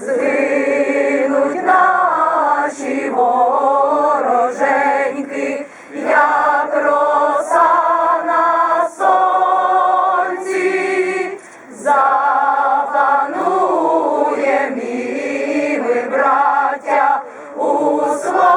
Згинуть наші вороженьки, як роса на сонці, запанує ми, браття, у славі.